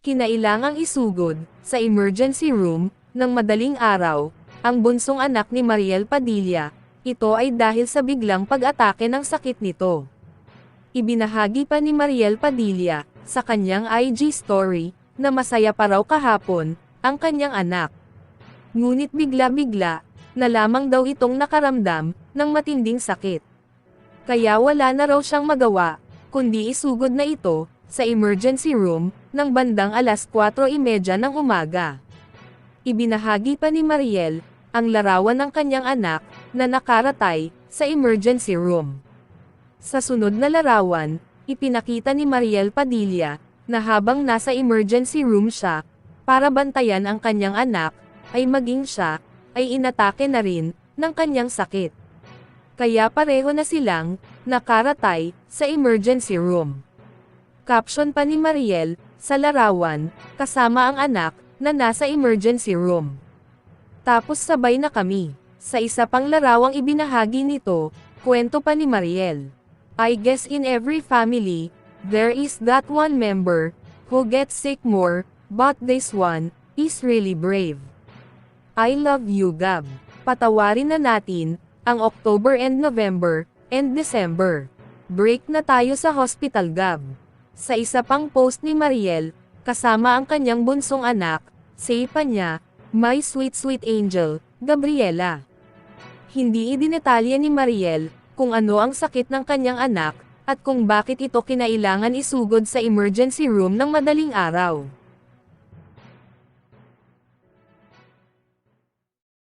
Kinailangang isugod, sa emergency room, ng madaling araw, ang bunsong anak ni Mariel Padilla, ito ay dahil sa biglang pag-atake ng sakit nito. Ibinahagi pa ni Mariel Padilla, sa kanyang IG story, na masaya pa raw kahapon, ang kanyang anak. Ngunit bigla-bigla, na lamang daw itong nakaramdam, ng matinding sakit. Kaya wala na raw siyang magawa, kundi isugod na ito, sa emergency room, ng bandang alas 4.30 ng umaga. Ibinahagi pa ni Mariel, ang larawan ng kanyang anak, na nakaratay, sa emergency room. Sa sunod na larawan, ipinakita ni Mariel Padilla, na habang nasa emergency room siya, para bantayan ang kanyang anak, ay maging siya, ay inatake na rin, ng kanyang sakit. Kaya pareho na silang, nakaratay, sa emergency room. Caption pa ni Mariel, sa larawan, kasama ang anak, na nasa emergency room. Tapos sabay na kami. Sa isa pang larawang ibinahagi nito, kwento pa ni Mariel. I guess in every family, there is that one member, who gets sick more, but this one, is really brave. I love you Gab. Patawarin na natin, ang October and November, and December. Break na tayo sa hospital Gab. Sa isa pang post ni Mariel, kasama ang kanyang bunsong anak, say pa niya, My sweet sweet angel, Gabriela. Hindi idinetalya ni Mariel, kung ano ang sakit ng kanyang anak, at kung bakit ito kinailangan isugod sa emergency room ng madaling araw.